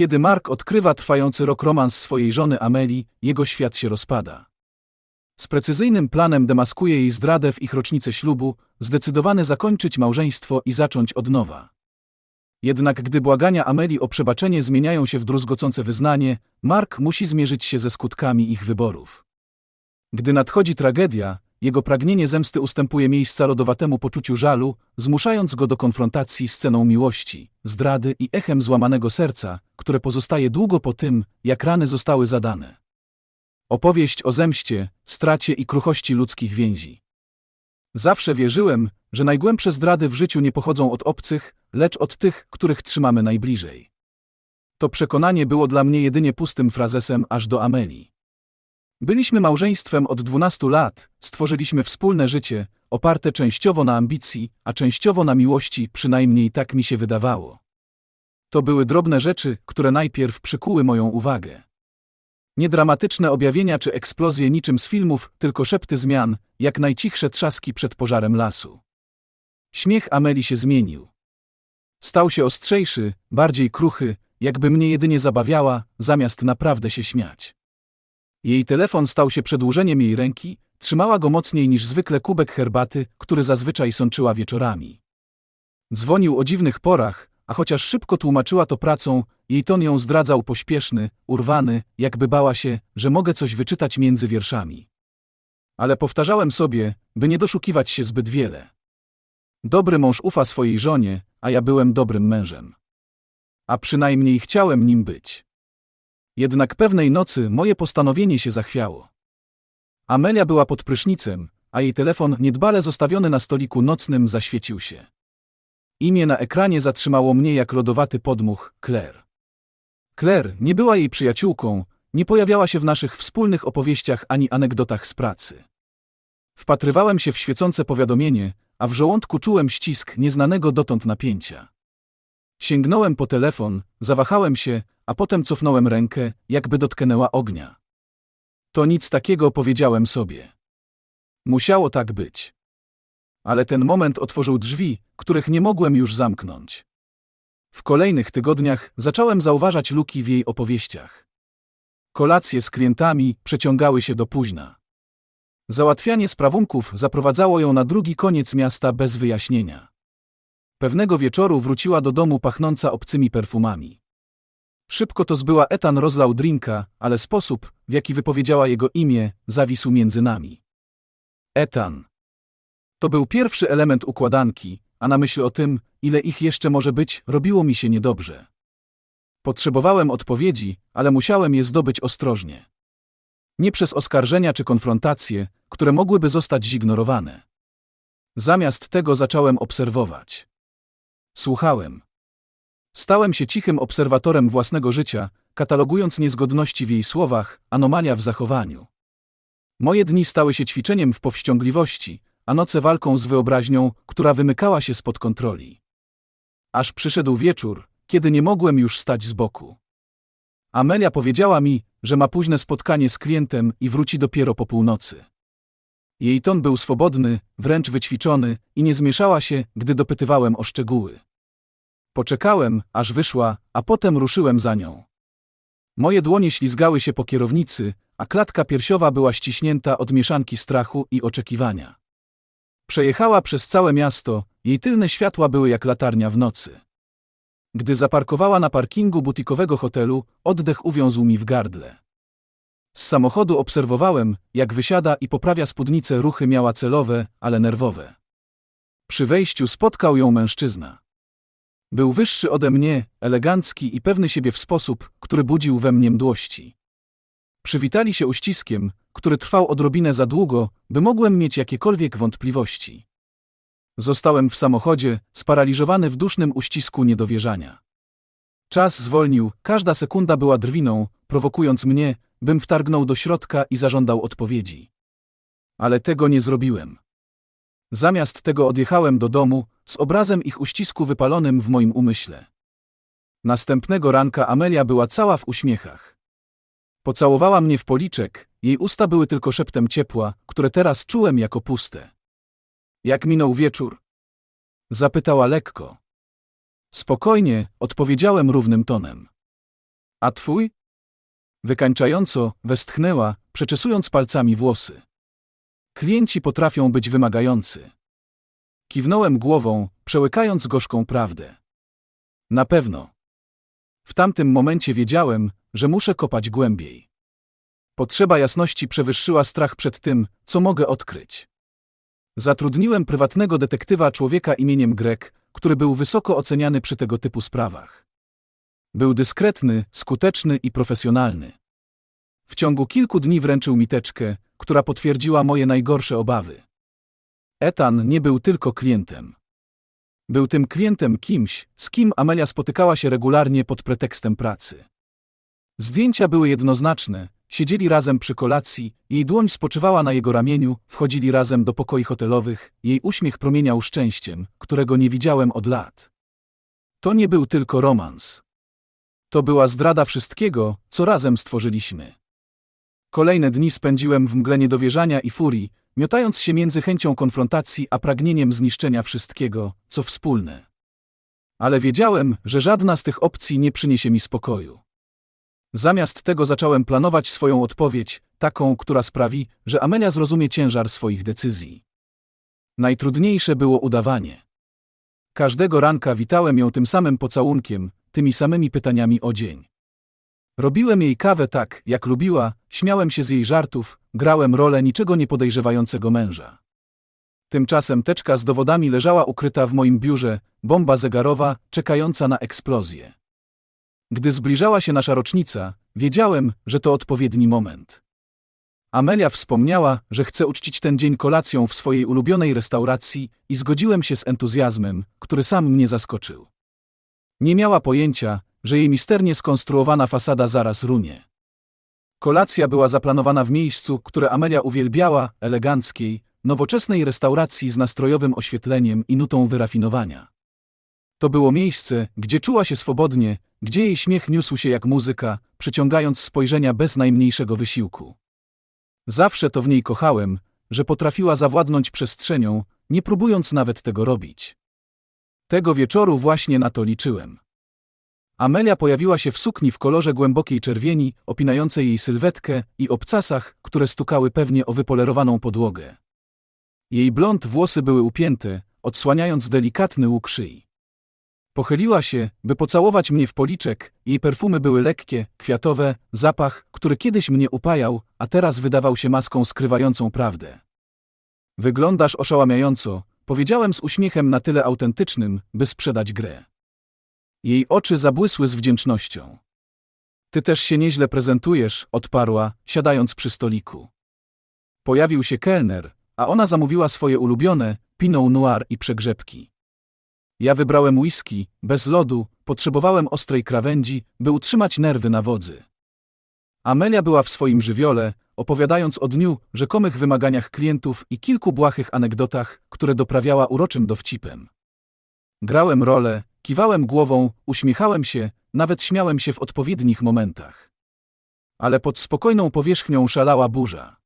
Kiedy Mark odkrywa trwający rok romans swojej żony Ameli, jego świat się rozpada. Z precyzyjnym planem demaskuje jej zdradę w ich rocznicę ślubu, zdecydowany zakończyć małżeństwo i zacząć od nowa. Jednak gdy błagania Ameli o przebaczenie zmieniają się w druzgocące wyznanie, Mark musi zmierzyć się ze skutkami ich wyborów. Gdy nadchodzi tragedia, jego pragnienie zemsty ustępuje miejsca lodowatemu poczuciu żalu, zmuszając go do konfrontacji z ceną miłości, zdrady i echem złamanego serca, które pozostaje długo po tym, jak rany zostały zadane. Opowieść o zemście, stracie i kruchości ludzkich więzi. Zawsze wierzyłem, że najgłębsze zdrady w życiu nie pochodzą od obcych, lecz od tych, których trzymamy najbliżej. To przekonanie było dla mnie jedynie pustym frazesem aż do Ameli. Byliśmy małżeństwem od 12 lat, stworzyliśmy wspólne życie, oparte częściowo na ambicji, a częściowo na miłości, przynajmniej tak mi się wydawało. To były drobne rzeczy, które najpierw przykuły moją uwagę. Nie dramatyczne objawienia czy eksplozje niczym z filmów, tylko szepty zmian, jak najcichsze trzaski przed pożarem lasu. Śmiech Ameli się zmienił. Stał się ostrzejszy, bardziej kruchy, jakby mnie jedynie zabawiała, zamiast naprawdę się śmiać. Jej telefon stał się przedłużeniem jej ręki, trzymała go mocniej niż zwykle kubek herbaty, który zazwyczaj sączyła wieczorami. Dzwonił o dziwnych porach, a chociaż szybko tłumaczyła to pracą, jej ton ją zdradzał pośpieszny, urwany, jakby bała się, że mogę coś wyczytać między wierszami. Ale powtarzałem sobie, by nie doszukiwać się zbyt wiele. Dobry mąż ufa swojej żonie, a ja byłem dobrym mężem. A przynajmniej chciałem nim być. Jednak pewnej nocy moje postanowienie się zachwiało. Amelia była pod prysznicem, a jej telefon niedbale zostawiony na stoliku nocnym zaświecił się. Imię na ekranie zatrzymało mnie jak lodowaty podmuch Claire. Claire nie była jej przyjaciółką, nie pojawiała się w naszych wspólnych opowieściach ani anegdotach z pracy. Wpatrywałem się w świecące powiadomienie, a w żołądku czułem ścisk nieznanego dotąd napięcia. Sięgnąłem po telefon, zawahałem się, a potem cofnąłem rękę, jakby dotknęła ognia. To nic takiego powiedziałem sobie. Musiało tak być. Ale ten moment otworzył drzwi, których nie mogłem już zamknąć. W kolejnych tygodniach zacząłem zauważać luki w jej opowieściach. Kolacje z klientami przeciągały się do późna. Załatwianie sprawunków zaprowadzało ją na drugi koniec miasta bez wyjaśnienia. Pewnego wieczoru wróciła do domu pachnąca obcymi perfumami. Szybko to zbyła Etan rozlał drinka, ale sposób, w jaki wypowiedziała jego imię, zawisł między nami. Etan. To był pierwszy element układanki, a na myśl o tym, ile ich jeszcze może być, robiło mi się niedobrze. Potrzebowałem odpowiedzi, ale musiałem je zdobyć ostrożnie. Nie przez oskarżenia czy konfrontacje, które mogłyby zostać zignorowane. Zamiast tego zacząłem obserwować. Słuchałem. Stałem się cichym obserwatorem własnego życia, katalogując niezgodności w jej słowach, anomalia w zachowaniu. Moje dni stały się ćwiczeniem w powściągliwości, a noce walką z wyobraźnią, która wymykała się spod kontroli. Aż przyszedł wieczór, kiedy nie mogłem już stać z boku. Amelia powiedziała mi, że ma późne spotkanie z klientem i wróci dopiero po północy. Jej ton był swobodny, wręcz wyćwiczony i nie zmieszała się, gdy dopytywałem o szczegóły. Poczekałem, aż wyszła, a potem ruszyłem za nią. Moje dłonie ślizgały się po kierownicy, a klatka piersiowa była ściśnięta od mieszanki strachu i oczekiwania. Przejechała przez całe miasto, jej tylne światła były jak latarnia w nocy. Gdy zaparkowała na parkingu butikowego hotelu, oddech uwiązł mi w gardle. Z samochodu obserwowałem, jak wysiada i poprawia spódnicę ruchy miała celowe, ale nerwowe. Przy wejściu spotkał ją mężczyzna. Był wyższy ode mnie, elegancki i pewny siebie w sposób, który budził we mnie mdłości. Przywitali się uściskiem, który trwał odrobinę za długo, by mogłem mieć jakiekolwiek wątpliwości. Zostałem w samochodzie, sparaliżowany w dusznym uścisku niedowierzania. Czas zwolnił, każda sekunda była drwiną, prowokując mnie, bym wtargnął do środka i zażądał odpowiedzi. Ale tego nie zrobiłem. Zamiast tego odjechałem do domu, z obrazem ich uścisku wypalonym w moim umyśle. Następnego ranka Amelia była cała w uśmiechach. Pocałowała mnie w policzek, jej usta były tylko szeptem ciepła, które teraz czułem jako puste. Jak minął wieczór? Zapytała lekko. Spokojnie, odpowiedziałem równym tonem. A twój? Wykańczająco westchnęła, przeczesując palcami włosy. Klienci potrafią być wymagający. Kiwnąłem głową, przełykając gorzką prawdę. Na pewno. W tamtym momencie wiedziałem, że muszę kopać głębiej. Potrzeba jasności przewyższyła strach przed tym, co mogę odkryć. Zatrudniłem prywatnego detektywa człowieka imieniem Greg, który był wysoko oceniany przy tego typu sprawach. Był dyskretny, skuteczny i profesjonalny. W ciągu kilku dni wręczył mi teczkę, która potwierdziła moje najgorsze obawy. Etan nie był tylko klientem. Był tym klientem kimś, z kim Amelia spotykała się regularnie pod pretekstem pracy. Zdjęcia były jednoznaczne, siedzieli razem przy kolacji, jej dłoń spoczywała na jego ramieniu, wchodzili razem do pokoi hotelowych, jej uśmiech promieniał szczęściem, którego nie widziałem od lat. To nie był tylko romans. To była zdrada wszystkiego, co razem stworzyliśmy. Kolejne dni spędziłem w mgle niedowierzania i furii, miotając się między chęcią konfrontacji a pragnieniem zniszczenia wszystkiego, co wspólne. Ale wiedziałem, że żadna z tych opcji nie przyniesie mi spokoju. Zamiast tego zacząłem planować swoją odpowiedź, taką, która sprawi, że Amelia zrozumie ciężar swoich decyzji. Najtrudniejsze było udawanie. Każdego ranka witałem ją tym samym pocałunkiem, tymi samymi pytaniami o dzień. Robiłem jej kawę tak, jak lubiła, śmiałem się z jej żartów, grałem rolę niczego nie podejrzewającego męża. Tymczasem teczka z dowodami leżała ukryta w moim biurze, bomba zegarowa, czekająca na eksplozję. Gdy zbliżała się nasza rocznica, wiedziałem, że to odpowiedni moment. Amelia wspomniała, że chce uczcić ten dzień kolacją w swojej ulubionej restauracji i zgodziłem się z entuzjazmem, który sam mnie zaskoczył. Nie miała pojęcia, że jej misternie skonstruowana fasada zaraz runie. Kolacja była zaplanowana w miejscu, które Amelia uwielbiała, eleganckiej, nowoczesnej restauracji z nastrojowym oświetleniem i nutą wyrafinowania. To było miejsce, gdzie czuła się swobodnie, gdzie jej śmiech niósł się jak muzyka, przyciągając spojrzenia bez najmniejszego wysiłku. Zawsze to w niej kochałem, że potrafiła zawładnąć przestrzenią, nie próbując nawet tego robić. Tego wieczoru właśnie na to liczyłem. Amelia pojawiła się w sukni w kolorze głębokiej czerwieni, opinającej jej sylwetkę i obcasach, które stukały pewnie o wypolerowaną podłogę. Jej blond włosy były upięte, odsłaniając delikatny łuk szyi. Pochyliła się, by pocałować mnie w policzek, jej perfumy były lekkie, kwiatowe, zapach, który kiedyś mnie upajał, a teraz wydawał się maską skrywającą prawdę. Wyglądasz oszałamiająco, powiedziałem z uśmiechem na tyle autentycznym, by sprzedać grę. Jej oczy zabłysły z wdzięcznością. Ty też się nieźle prezentujesz, odparła, siadając przy stoliku. Pojawił się kelner, a ona zamówiła swoje ulubione, Pinot Noir i przegrzebki. Ja wybrałem whisky, bez lodu, potrzebowałem ostrej krawędzi, by utrzymać nerwy na wodzy. Amelia była w swoim żywiole, opowiadając o dniu, rzekomych wymaganiach klientów i kilku błahych anegdotach, które doprawiała uroczym dowcipem. Grałem rolę, kiwałem głową, uśmiechałem się, nawet śmiałem się w odpowiednich momentach. Ale pod spokojną powierzchnią szalała burza.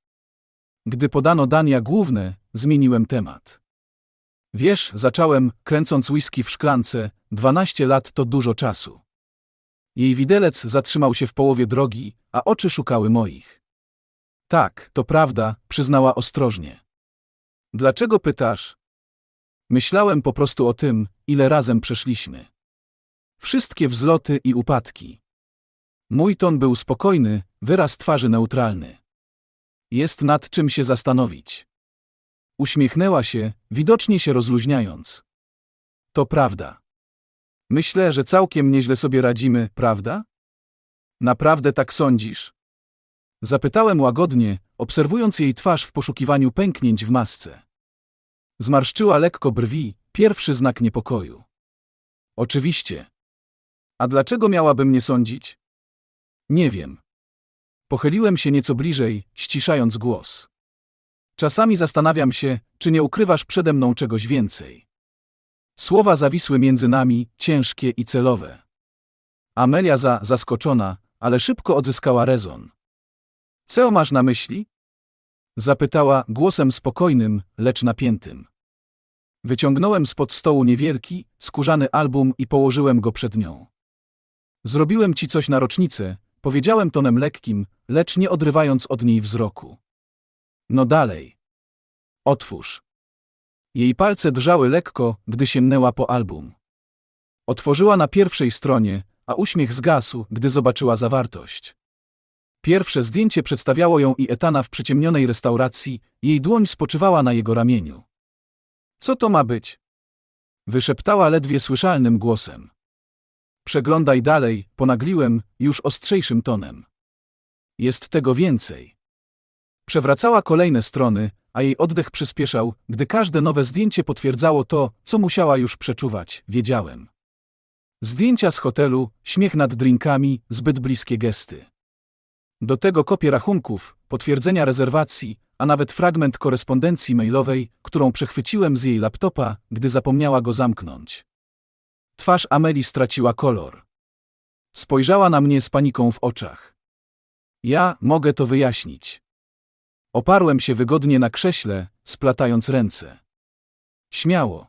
Gdy podano dania główne, zmieniłem temat. Wiesz, zacząłem, kręcąc whisky w szklance, dwanaście lat to dużo czasu. Jej widelec zatrzymał się w połowie drogi, a oczy szukały moich. Tak, to prawda, przyznała ostrożnie. Dlaczego pytasz? Myślałem po prostu o tym, ile razem przeszliśmy. Wszystkie wzloty i upadki. Mój ton był spokojny, wyraz twarzy neutralny. Jest nad czym się zastanowić. Uśmiechnęła się, widocznie się rozluźniając. To prawda. Myślę, że całkiem nieźle sobie radzimy, prawda? Naprawdę tak sądzisz? Zapytałem łagodnie, obserwując jej twarz w poszukiwaniu pęknięć w masce. Zmarszczyła lekko brwi, pierwszy znak niepokoju. Oczywiście. A dlaczego miałabym nie sądzić? Nie wiem. Pochyliłem się nieco bliżej, ściszając głos. Czasami zastanawiam się, czy nie ukrywasz przede mną czegoś więcej. Słowa zawisły między nami, ciężkie i celowe. Amelia za zaskoczona, ale szybko odzyskała rezon. Co masz na myśli? Zapytała głosem spokojnym, lecz napiętym. Wyciągnąłem spod stołu niewielki, skórzany album i położyłem go przed nią. Zrobiłem ci coś na rocznicę, powiedziałem tonem lekkim, lecz nie odrywając od niej wzroku. No dalej. Otwórz. Jej palce drżały lekko, gdy sięgnęła po album. Otworzyła na pierwszej stronie, a uśmiech zgasł, gdy zobaczyła zawartość. Pierwsze zdjęcie przedstawiało ją i Etana w przyciemnionej restauracji, jej dłoń spoczywała na jego ramieniu. Co to ma być? Wyszeptała ledwie słyszalnym głosem. Przeglądaj dalej, ponagliłem, już ostrzejszym tonem. Jest tego więcej. Przewracała kolejne strony, a jej oddech przyspieszał, gdy każde nowe zdjęcie potwierdzało to, co musiała już przeczuwać, wiedziałem. Zdjęcia z hotelu, śmiech nad drinkami, zbyt bliskie gesty. Do tego kopie rachunków, potwierdzenia rezerwacji, a nawet fragment korespondencji mailowej, którą przechwyciłem z jej laptopa, gdy zapomniała go zamknąć. Twarz Ameli straciła kolor. Spojrzała na mnie z paniką w oczach. Ja mogę to wyjaśnić. Oparłem się wygodnie na krześle, splatając ręce. Śmiało.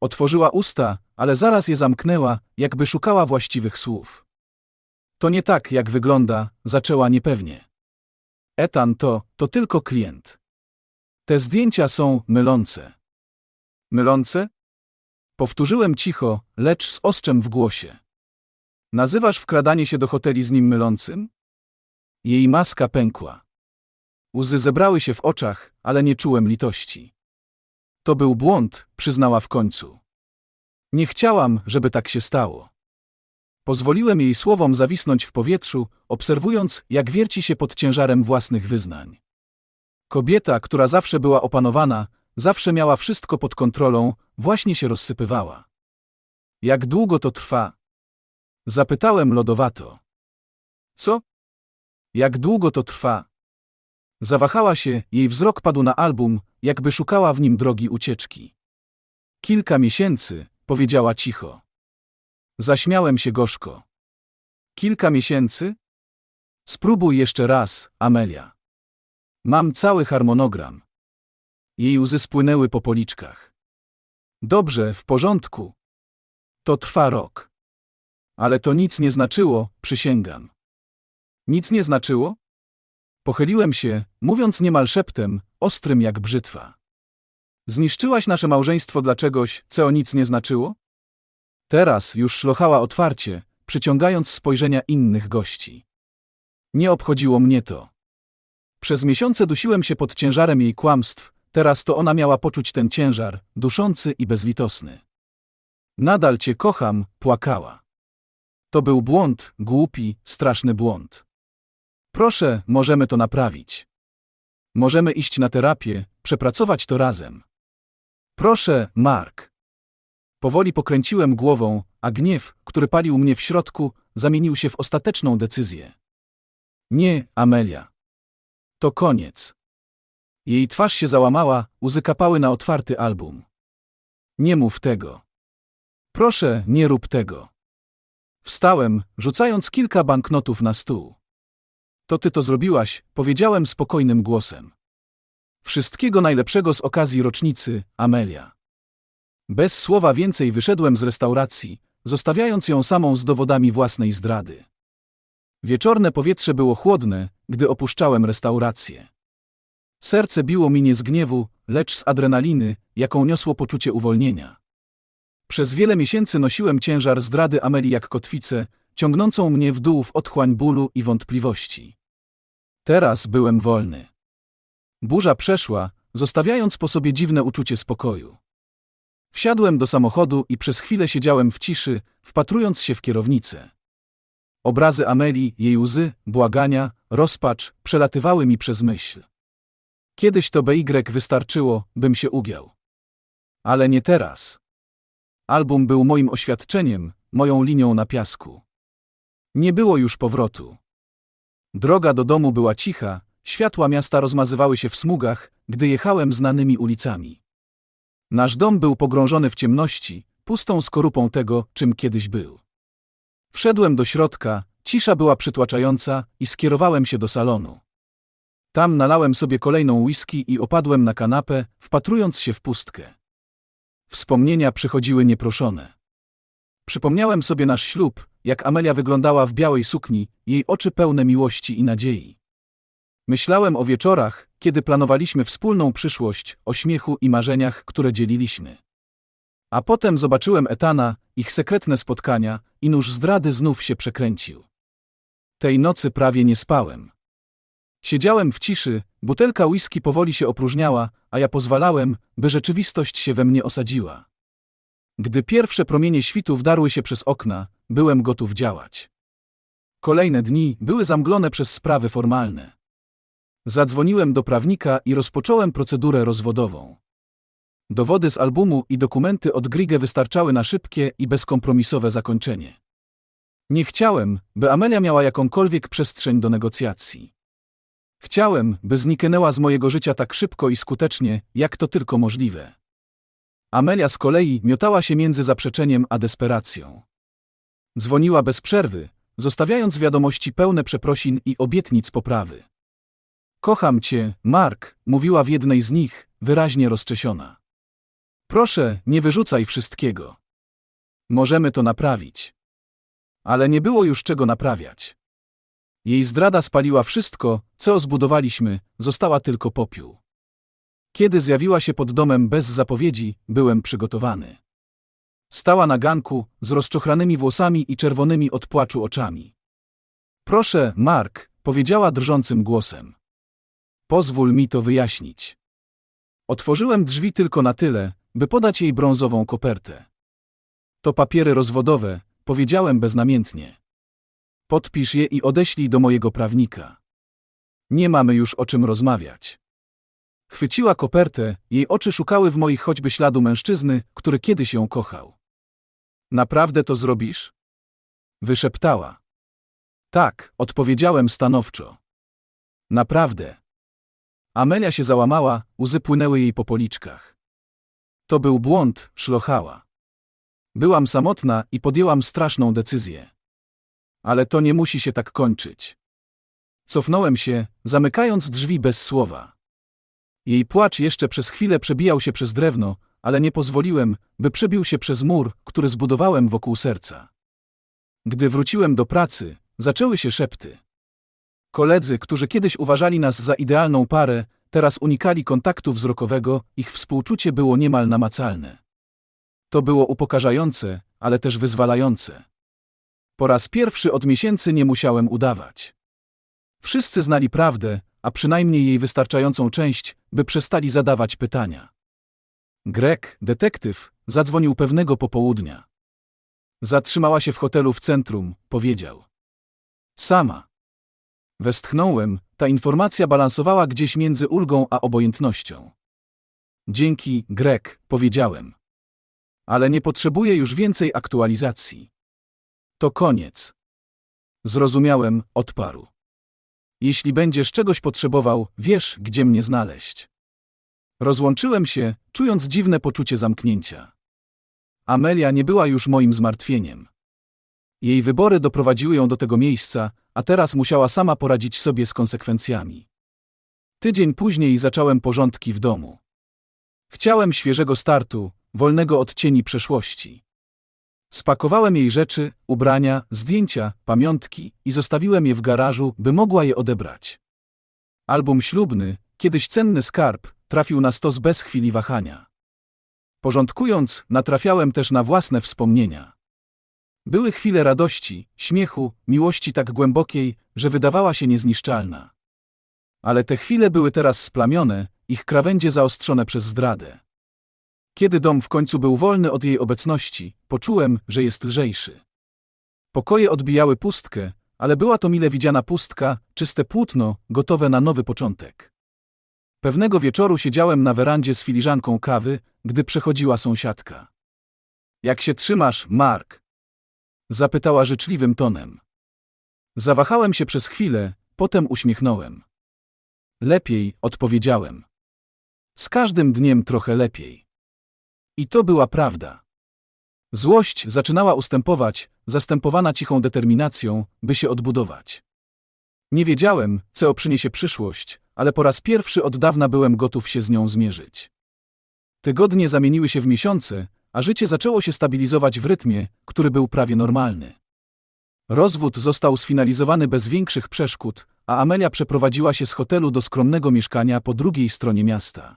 Otworzyła usta, ale zaraz je zamknęła, jakby szukała właściwych słów. To nie tak, jak wygląda, zaczęła niepewnie. Etan to, to tylko klient. Te zdjęcia są mylące. Mylące? Powtórzyłem cicho, lecz z ostrzem w głosie. Nazywasz wkradanie się do hoteli z nim mylącym? Jej maska pękła. Łzy zebrały się w oczach, ale nie czułem litości. To był błąd, przyznała w końcu. Nie chciałam, żeby tak się stało. Pozwoliłem jej słowom zawisnąć w powietrzu, obserwując, jak wierci się pod ciężarem własnych wyznań. Kobieta, która zawsze była opanowana, zawsze miała wszystko pod kontrolą, właśnie się rozsypywała. Jak długo to trwa? Zapytałem lodowato. Co? Jak długo to trwa? Zawahała się, jej wzrok padł na album, jakby szukała w nim drogi ucieczki. Kilka miesięcy, powiedziała cicho. Zaśmiałem się gorzko. Kilka miesięcy? Spróbuj jeszcze raz, Amelia. Mam cały harmonogram. Jej łzy spłynęły po policzkach. Dobrze, w porządku. To trwa rok. Ale to nic nie znaczyło, przysięgam. Nic nie znaczyło? Pochyliłem się, mówiąc niemal szeptem, ostrym jak brzytwa. Zniszczyłaś nasze małżeństwo dla czegoś, co nic nie znaczyło? Teraz już szlochała otwarcie, przyciągając spojrzenia innych gości. Nie obchodziło mnie to. Przez miesiące dusiłem się pod ciężarem jej kłamstw, teraz to ona miała poczuć ten ciężar, duszący i bezlitosny. Nadal cię kocham, płakała. To był błąd, głupi, straszny błąd. Proszę, możemy to naprawić. Możemy iść na terapię, przepracować to razem. Proszę, Mark. Powoli pokręciłem głową, a gniew, który palił mnie w środku, zamienił się w ostateczną decyzję. Nie, Amelia. To koniec. Jej twarz się załamała, łzy kapały na otwarty album. Nie mów tego. Proszę, nie rób tego. Wstałem, rzucając kilka banknotów na stół. To ty to zrobiłaś, powiedziałem spokojnym głosem. Wszystkiego najlepszego z okazji rocznicy, Amelia. Bez słowa więcej wyszedłem z restauracji, zostawiając ją samą z dowodami własnej zdrady. Wieczorne powietrze było chłodne, gdy opuszczałem restaurację. Serce biło mi nie z gniewu, lecz z adrenaliny, jaką niosło poczucie uwolnienia. Przez wiele miesięcy nosiłem ciężar zdrady Amelii jak kotwicę, ciągnącą mnie w dół w otchłań bólu i wątpliwości. Teraz byłem wolny. Burza przeszła, zostawiając po sobie dziwne uczucie spokoju. Wsiadłem do samochodu i przez chwilę siedziałem w ciszy, wpatrując się w kierownicę. Obrazy Amelii, jej łzy, błagania, rozpacz przelatywały mi przez myśl. Kiedyś to BY wystarczyło, bym się ugiął. Ale nie teraz. Album był moim oświadczeniem, moją linią na piasku. Nie było już powrotu. Droga do domu była cicha, światła miasta rozmazywały się w smugach, gdy jechałem znanymi ulicami. Nasz dom był pogrążony w ciemności, pustą skorupą tego, czym kiedyś był. Wszedłem do środka, cisza była przytłaczająca i skierowałem się do salonu. Tam nalałem sobie kolejną whisky i opadłem na kanapę, wpatrując się w pustkę. Wspomnienia przychodziły nieproszone. Przypomniałem sobie nasz ślub, jak Amelia wyglądała w białej sukni, jej oczy pełne miłości i nadziei. Myślałem o wieczorach, kiedy planowaliśmy wspólną przyszłość, o śmiechu i marzeniach, które dzieliliśmy. A potem zobaczyłem Etana, ich sekretne spotkania i nóż zdrady znów się przekręcił. Tej nocy prawie nie spałem. Siedziałem w ciszy, butelka whisky powoli się opróżniała, a ja pozwalałem, by rzeczywistość się we mnie osadziła. Gdy pierwsze promienie świtu wdarły się przez okna, byłem gotów działać. Kolejne dni były zamglone przez sprawy formalne. Zadzwoniłem do prawnika i rozpocząłem procedurę rozwodową. Dowody z albumu i dokumenty od Grigę wystarczały na szybkie i bezkompromisowe zakończenie. Nie chciałem, by Amelia miała jakąkolwiek przestrzeń do negocjacji. Chciałem, by zniknęła z mojego życia tak szybko i skutecznie, jak to tylko możliwe. Amelia z kolei miotała się między zaprzeczeniem a desperacją. Dzwoniła bez przerwy, zostawiając wiadomości pełne przeprosin i obietnic poprawy. Kocham cię, Mark, mówiła w jednej z nich, wyraźnie rozczesiona. Proszę, nie wyrzucaj wszystkiego. Możemy to naprawić. Ale nie było już czego naprawiać. Jej zdrada spaliła wszystko, co zbudowaliśmy, została tylko popiół. Kiedy zjawiła się pod domem bez zapowiedzi, byłem przygotowany. Stała na ganku, z rozczochranymi włosami i czerwonymi od płaczu oczami. Proszę, Mark, powiedziała drżącym głosem. Pozwól mi to wyjaśnić. Otworzyłem drzwi tylko na tyle, by podać jej brązową kopertę. To papiery rozwodowe, powiedziałem beznamiętnie. Podpisz je i odeślij do mojego prawnika. Nie mamy już o czym rozmawiać. Chwyciła kopertę, jej oczy szukały w moich choćby śladu mężczyzny, który kiedyś ją kochał. Naprawdę to zrobisz? Wyszeptała. Tak, odpowiedziałem stanowczo. Naprawdę. Amelia się załamała, łzy płynęły jej po policzkach. To był błąd, szlochała. Byłam samotna i podjęłam straszną decyzję. Ale to nie musi się tak kończyć. Cofnąłem się, zamykając drzwi bez słowa. Jej płacz jeszcze przez chwilę przebijał się przez drewno, ale nie pozwoliłem, by przebił się przez mur, który zbudowałem wokół serca. Gdy wróciłem do pracy, zaczęły się szepty. Koledzy, którzy kiedyś uważali nas za idealną parę, teraz unikali kontaktu wzrokowego, ich współczucie było niemal namacalne. To było upokarzające, ale też wyzwalające. Po raz pierwszy od miesięcy nie musiałem udawać. Wszyscy znali prawdę, a przynajmniej jej wystarczającą część, by przestali zadawać pytania. Grek, detektyw, zadzwonił pewnego popołudnia. Zatrzymała się w hotelu w centrum, powiedział. Sama. Westchnąłem, ta informacja balansowała gdzieś między ulgą a obojętnością. Dzięki, Grek, powiedziałem. Ale nie potrzebuję już więcej aktualizacji. To koniec. Zrozumiałem, odparł. Jeśli będziesz czegoś potrzebował, wiesz, gdzie mnie znaleźć. Rozłączyłem się, czując dziwne poczucie zamknięcia. Amelia nie była już moim zmartwieniem. Jej wybory doprowadziły ją do tego miejsca, a teraz musiała sama poradzić sobie z konsekwencjami. Tydzień później zacząłem porządki w domu. Chciałem świeżego startu, wolnego od cieni przeszłości. Spakowałem jej rzeczy, ubrania, zdjęcia, pamiątki i zostawiłem je w garażu, by mogła je odebrać. Album ślubny, kiedyś cenny skarb, trafił na stos bez chwili wahania. Porządkując, natrafiałem też na własne wspomnienia. Były chwile radości, śmiechu, miłości tak głębokiej, że wydawała się niezniszczalna. Ale te chwile były teraz splamione, ich krawędzie zaostrzone przez zdradę. Kiedy dom w końcu był wolny od jej obecności, poczułem, że jest lżejszy. Pokoje odbijały pustkę, ale była to mile widziana pustka, czyste płótno, gotowe na nowy początek. Pewnego wieczoru siedziałem na werandzie z filiżanką kawy, gdy przechodziła sąsiadka. Jak się trzymasz, Mark? Zapytała życzliwym tonem. Zawahałem się przez chwilę, potem uśmiechnąłem. Lepiej, odpowiedziałem. Z każdym dniem trochę lepiej. I to była prawda. Złość zaczynała ustępować, zastępowana cichą determinacją, by się odbudować. Nie wiedziałem, co przyniesie przyszłość, ale po raz pierwszy od dawna byłem gotów się z nią zmierzyć. Tygodnie zamieniły się w miesiące, a życie zaczęło się stabilizować w rytmie, który był prawie normalny. Rozwód został sfinalizowany bez większych przeszkód, a Amelia przeprowadziła się z hotelu do skromnego mieszkania po drugiej stronie miasta.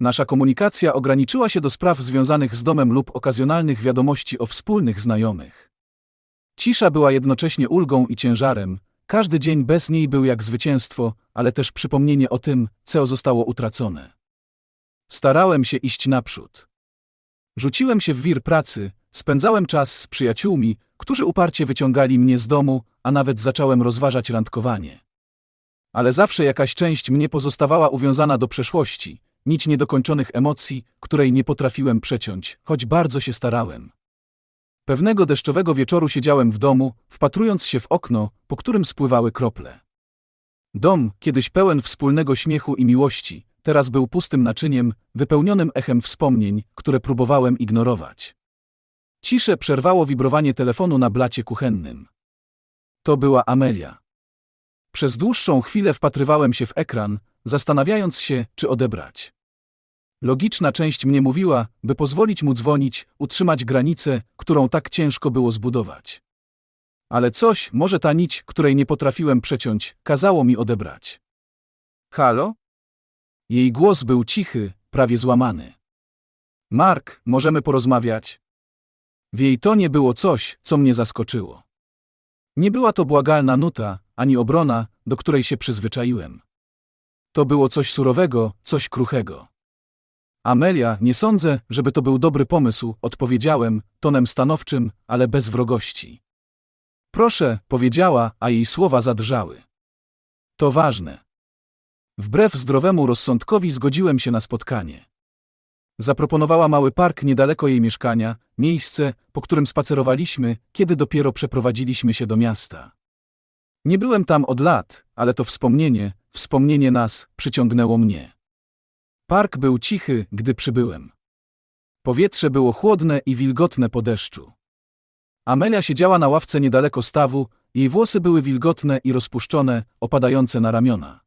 Nasza komunikacja ograniczyła się do spraw związanych z domem lub okazjonalnych wiadomości o wspólnych znajomych. Cisza była jednocześnie ulgą i ciężarem, każdy dzień bez niej był jak zwycięstwo, ale też przypomnienie o tym, co zostało utracone. Starałem się iść naprzód. Rzuciłem się w wir pracy, spędzałem czas z przyjaciółmi, którzy uparcie wyciągali mnie z domu, a nawet zacząłem rozważać randkowanie. Ale zawsze jakaś część mnie pozostawała uwiązana do przeszłości, nić niedokończonych emocji, której nie potrafiłem przeciąć, choć bardzo się starałem. Pewnego deszczowego wieczoru siedziałem w domu, wpatrując się w okno, po którym spływały krople. Dom, kiedyś pełen wspólnego śmiechu i miłości, teraz był pustym naczyniem, wypełnionym echem wspomnień, które próbowałem ignorować. Ciszę przerwało wibrowanie telefonu na blacie kuchennym. To była Amelia. Przez dłuższą chwilę wpatrywałem się w ekran, zastanawiając się, czy odebrać. Logiczna część mnie mówiła, by pozwolić mu dzwonić, utrzymać granicę, którą tak ciężko było zbudować. Ale coś, może ta nić, której nie potrafiłem przeciąć, kazało mi odebrać. Halo? Jej głos był cichy, prawie złamany. Mark, możemy porozmawiać? W jej tonie było coś, co mnie zaskoczyło. Nie była to błagalna nuta, ani obrona, do której się przyzwyczaiłem. To było coś surowego, coś kruchego. Amelia, nie sądzę, żeby to był dobry pomysł, odpowiedziałem, tonem stanowczym, ale bez wrogości. Proszę, powiedziała, a jej słowa zadrżały. To ważne. Wbrew zdrowemu rozsądkowi zgodziłem się na spotkanie. Zaproponowała mały park niedaleko jej mieszkania, miejsce, po którym spacerowaliśmy, kiedy dopiero przeprowadziliśmy się do miasta. Nie byłem tam od lat, ale to wspomnienie, wspomnienie nas, przyciągnęło mnie. Park był cichy, gdy przybyłem. Powietrze było chłodne i wilgotne po deszczu. Amelia siedziała na ławce niedaleko stawu, jej włosy były wilgotne i rozpuszczone, opadające na ramiona.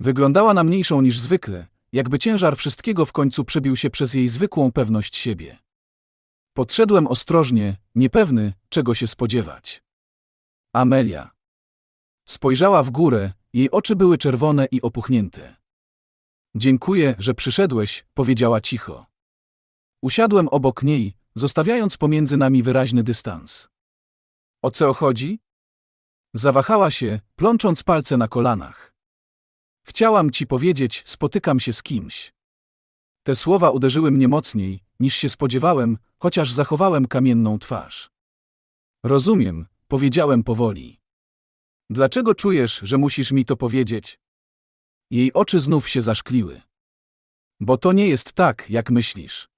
Wyglądała na mniejszą niż zwykle, jakby ciężar wszystkiego w końcu przebił się przez jej zwykłą pewność siebie. Podszedłem ostrożnie, niepewny, czego się spodziewać. Amelia. Spojrzała w górę, jej oczy były czerwone i opuchnięte. Dziękuję, że przyszedłeś, powiedziała cicho. Usiadłem obok niej, zostawiając pomiędzy nami wyraźny dystans. O co chodzi? Zawahała się, plącząc palce na kolanach. Chciałam ci powiedzieć, spotykam się z kimś. Te słowa uderzyły mnie mocniej, niż się spodziewałem, chociaż zachowałem kamienną twarz. Rozumiem, powiedziałem powoli. Dlaczego czujesz, że musisz mi to powiedzieć? Jej oczy znów się zaszkliły. Bo to nie jest tak, jak myślisz.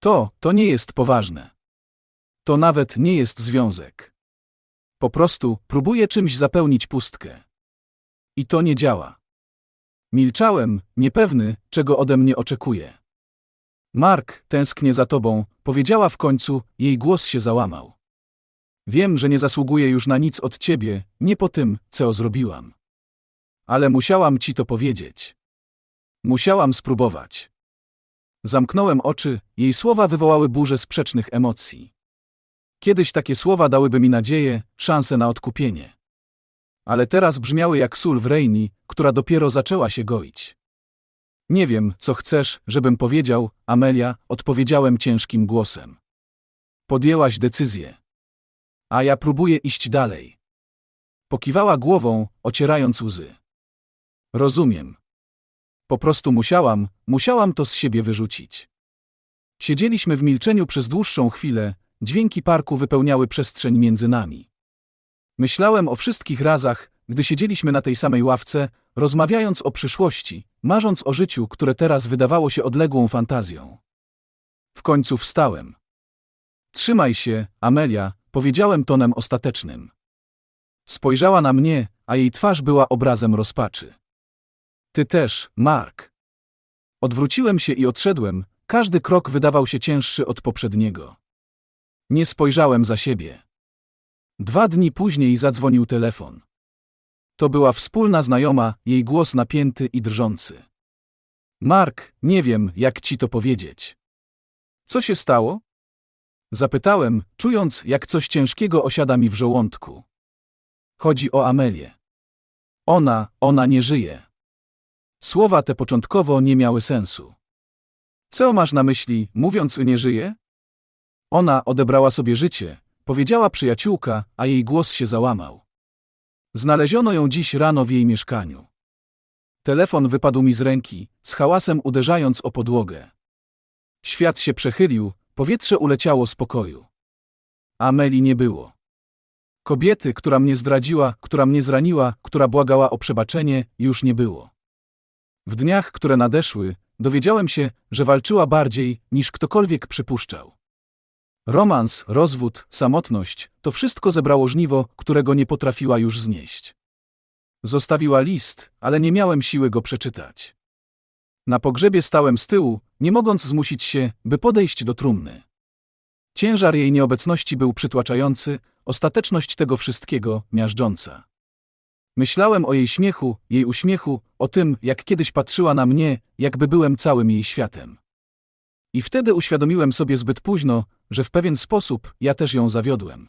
To, to nie jest poważne. To nawet nie jest związek. Po prostu próbuję czymś zapełnić pustkę. I to nie działa. Milczałem, niepewny, czego ode mnie oczekuje. Mark, tęsknię za tobą, powiedziała w końcu, jej głos się załamał. Wiem, że nie zasługuję już na nic od ciebie, nie po tym, co zrobiłam. Ale musiałam ci to powiedzieć. Musiałam spróbować. Zamknąłem oczy, jej słowa wywołały burzę sprzecznych emocji. Kiedyś takie słowa dałyby mi nadzieję, szansę na odkupienie. Ale teraz brzmiały jak sól w rejni, która dopiero zaczęła się goić. Nie wiem, co chcesz, żebym powiedział, Amelia, odpowiedziałem ciężkim głosem. Podjęłaś decyzję. A ja próbuję iść dalej. Pokiwała głową, ocierając łzy. Rozumiem. Po prostu musiałam, musiałam to z siebie wyrzucić. Siedzieliśmy w milczeniu przez dłuższą chwilę, dźwięki parku wypełniały przestrzeń między nami. Myślałem o wszystkich razach, gdy siedzieliśmy na tej samej ławce, rozmawiając o przyszłości, marząc o życiu, które teraz wydawało się odległą fantazją. W końcu wstałem. Trzymaj się, Amelia, powiedziałem tonem ostatecznym. Spojrzała na mnie, a jej twarz była obrazem rozpaczy. Ty też, Mark. Odwróciłem się i odszedłem, każdy krok wydawał się cięższy od poprzedniego. Nie spojrzałem za siebie. Dwa dni później zadzwonił telefon. To była wspólna znajoma, jej głos napięty i drżący. Mark, nie wiem, jak ci to powiedzieć. Co się stało? Zapytałem, czując, jak coś ciężkiego osiada mi w żołądku. Chodzi o Amelię. Ona, ona nie żyje. Słowa te początkowo nie miały sensu. Co masz na myśli, mówiąc nie żyje? Ona odebrała sobie życie, powiedziała przyjaciółka, a jej głos się załamał. Znaleziono ją dziś rano w jej mieszkaniu. Telefon wypadł mi z ręki, z hałasem uderzając o podłogę. Świat się przechylił, powietrze uleciało z pokoju. Ameli nie było. Kobiety, która mnie zdradziła, która mnie zraniła, która błagała o przebaczenie, już nie było. W dniach, które nadeszły, dowiedziałem się, że walczyła bardziej, niż ktokolwiek przypuszczał. Romans, rozwód, samotność to wszystko zebrało żniwo, którego nie potrafiła już znieść. Zostawiła list, ale nie miałem siły go przeczytać. Na pogrzebie stałem z tyłu, nie mogąc zmusić się, by podejść do trumny. Ciężar jej nieobecności był przytłaczający, ostateczność tego wszystkiego miażdżąca. Myślałem o jej śmiechu, jej uśmiechu, o tym, jak kiedyś patrzyła na mnie, jakby byłem całym jej światem. I wtedy uświadomiłem sobie zbyt późno, że w pewien sposób ja też ją zawiodłem.